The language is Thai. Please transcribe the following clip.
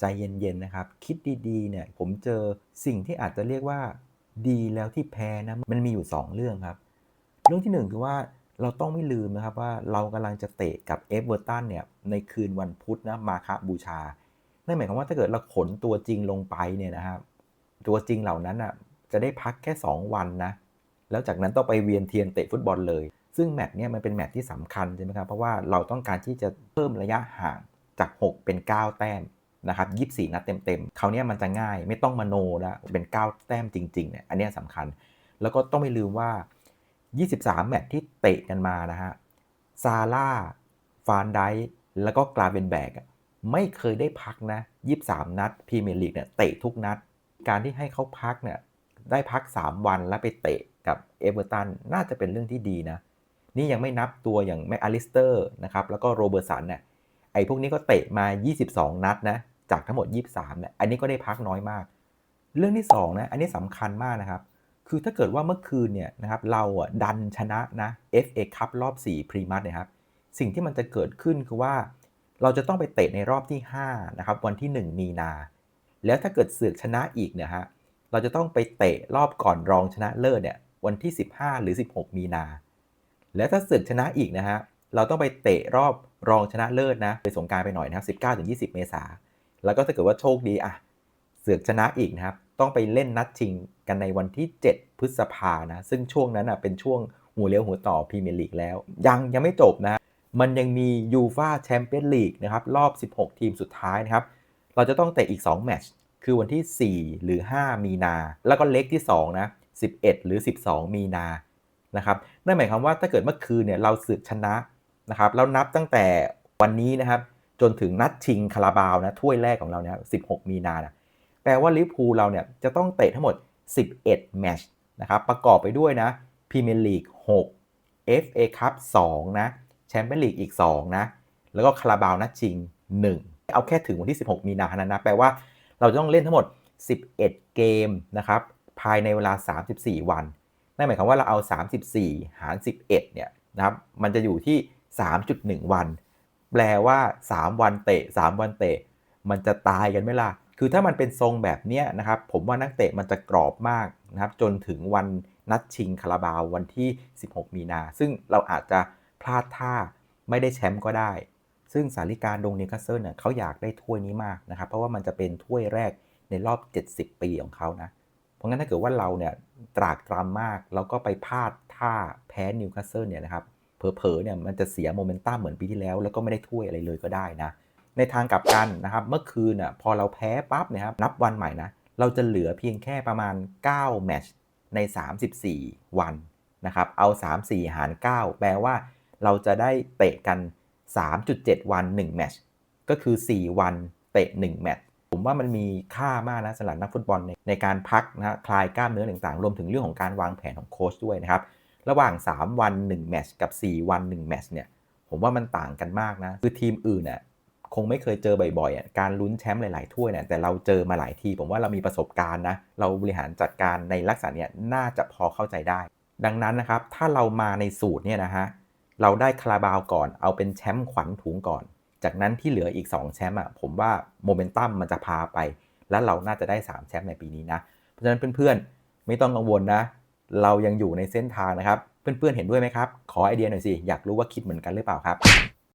ใจเย็นๆนะครับ คิดดีๆเนี่ยผมเจอสิ่งที่อาจจะเรียกว่าดีแล้วที่แพ้นะมันมีอยู่ 2 เรื่องครับ เรื่องที่ 1 คือว่าเราต้องไม่ลืมนะครับว่าเรากำลังจะเตะกับเอฟเวอร์ตันเนี่ยในคืนวันพุธนะมาคบูชา นั่นหมายความว่าถ้าเกิดเราขนตัวจริงลงไปเนี่ยนะครับตัวจริงเหล่านั้นอะจะได้พักแค่ 2 วันนะ แล้วจากนั้นต้องไปเวียนเทียนเตะฟุตบอลเลย ซึ่งแมตช์เนี่ยมันเป็นแมตช์ที่สำคัญใช่ไหมครับเพราะว่าเราต้องการที่จะเพิ่มระยะห่างจาก 6 เป็น 9 แต้ม นะครับ24 นัดเต็มๆคราวนี้มันจะง่ายไม่ต้องมโนแล้วเป็น 9 แต้มจริงๆเนี่ยอันนี้สำคัญ แล้วก็ต้องไม่ลืมว่า 23 แมตช์ที่เตะกันมานะฮะซาร่าฟานไดแล้วก็กลาเวนแบกไม่เคยได้พักนะ 23 นัดพรีเมียร์ลีกเนี่ยเตะทุกนัด การที่ให้เขาพักเนี่ยได้พัก 3 วันแล้วไปเตะกับเอเวอร์ตันน่าจะเป็นเรื่องที่ดีนะ นี่ยังไม่นับตัวอย่างแมอลิสเตอร์นะครับแล้วก็โรเบอร์สันเนี่ยไอ้พวกนี้ก็เตะมา 22 นัดนะ จากทั้งหมด 23เนี่ยอันนี้ก็ได้พักน้อยมาก เรื่องที่2นะอันนี้สำคัญมากนะครับ คือถ้าเกิดว่าเมื่อคืนเนี่ยนะครับเราอะดันชนะนะ FA คัพรอบ 4 พรีมัสนะครับสิ่งที่มันจะเกิดขึ้นคือว่า เราจะต้องไปเตะในรอบที่5นะครับวันที่ 1 มีนา แล้วถ้าเกิดเสือกชนะอีกเนี่ยฮะเราจะต้องไปเตะรอบก่อนรองชนะเลิศเนี่ยวันที่ 15 หรือ 16 มีนา แล้วถ้าเสือกชนะอีกนะฮะเราต้องไปเตะรอบรองชนะเลิศนะไปสงการไปหน่อยนะครับ 19-20 เมษา แล้วก็ถ้าเกิดว่าโชคดีอะเสือกชนะอีกนะครับ ต้องไปเล่นนัดชิงกันในวันที่ 7 พฤษภานะ ซึ่งช่วงนั้นอะเป็นช่วงหัวเลี้ยวหัวต่อพรีเมียร์ลีกแล้ว ยังยังไม่จบนะ มันยังมียูฟาแชมเปี้ยนลีกนะครับ รอบ 16 ทีมสุดท้ายนะครับ เราจะต้องเตะอีก 2 แมตช์คือวันที่ 4 หรือ 5 มีนา แล้วก็เล็กที่2นะ11 หรือ 12 มีนานะครับนั่นหมายความว่าถ้าเกิดเมื่อคืนเนี่ยเราสืบชนะนะครับแล้วนับตั้งแต่วันนี้นะครับ จนถึงนัดชิงคาราบาวนะถ้วยแรกของเราเนี่ย16 มีนานะแปลว่าลิเวอร์พูลเราเนี่ยจะต้องเตะทั้งหมด 11 แมตช์นะครับประกอบไปด้วยนะพรีเมียร์ลีก6 FA คัพ2นะแชมเปี้ยนลีกอีก2นะแล้วก็คาราบาวนัดชิง 1 เอาแค่ถึงวันที่ 16 มีนาเท่านั้นนะแปลว่าเราจะต้องเล่นทั้งหมด 11 เกมนะครับภายในเวลา 34 วันนั่นหมายความว่าเราเอา 34 หาร 11 เนี่ยนะครับ มันจะอยู่ที่ 3.1 วัน แปลว่า 3 วันเตะ 3 วันเตะ มันจะตายกันไหมล่ะ คือถ้ามันเป็นทรงแบบนี้นะครับ ผมว่านักเตะมันจะกรอบมากนะครับ จนถึงวันนัดชิงคาราบาววันที่ 16 มีนา ซึ่งเราอาจจะพลาดท่าไม่ได้แชมป์ก็ได้ ซึ่งสาริการดงนิวคาสเซิลเนี่ยเขาอยากได้ถ้วยนี้มากนะครับ เพราะว่ามันจะเป็นถ้วยแรกในรอบ 70 ปีของเขานะ เพราะงั้นถ้าเกิดว่าเราเนี่ยตรากตรำมาก แล้วก็ไปพลาดท่าแพ้นิวคาสเซิลเนี่ยนะครับ เผลอๆเนี่ยมันจะเสียโมเมนตัมเหมือนปีที่แล้ว แล้วก็ไม่ได้ถ้วยอะไรเลยก็ได้นะ ในทางกลับกันนะครับเมื่อคืนอะพอเราแพ้ปั๊บเนี่ยครับนับวันใหม่นะเราจะเหลือเพียงแค่ประมาณ 9 แมชใน 34 วันนะครับเอา 3 4 หาร 9 แปลว่า เราจะได้เตะกัน 3.7 วัน 1 แมชก็คือ 4 วันเตะ 1 แมชผมว่ามันมีค่ามากนะสำหรับนักฟุตบอลในในการพักนะคลายกล้ามเนื้อต่างๆ รวมถึงเรื่องของการวางแผนของโค้ชด้วยนะครับ ระหว่าง 3 วัน 1 แมตช์กับ 4 วัน 1 แมตช์เนี่ยผมว่ามันต่างกันมากนะ คือทีมอื่นน่ะคงไม่เคยเจอบ่อยๆอะการลุ้นแชมป์หลายๆถ้วยเนี่ยแต่เราเจอมาหลายทีผมว่าเรามีประสบการณ์นะเราบริหารจัดการในลักษณะเนี้ยน่าจะพอเข้าใจได้ ดังนั้นนะครับถ้าเรามาในสูตรเนี่ยนะฮะเราได้คาราบาวก่อนเอาเป็นแชมป์ขวัญถุงก่อน จากนั้นที่เหลืออีก 2 แชมป์อะผมว่าโมเมนตัมมันจะพาไป และเราน่าจะได้ 3 แชมป์ในปีนี้นะ เพราะฉะนั้นเพื่อนๆไม่ต้องกังวลนะ เรายังอยู่ในเส้นทางนะครับ เพื่อนๆเห็นด้วยไหมครับ ขอไอเดียหน่อยสิ อยากรู้ว่าคิดเหมือนกันหรือเปล่าครับ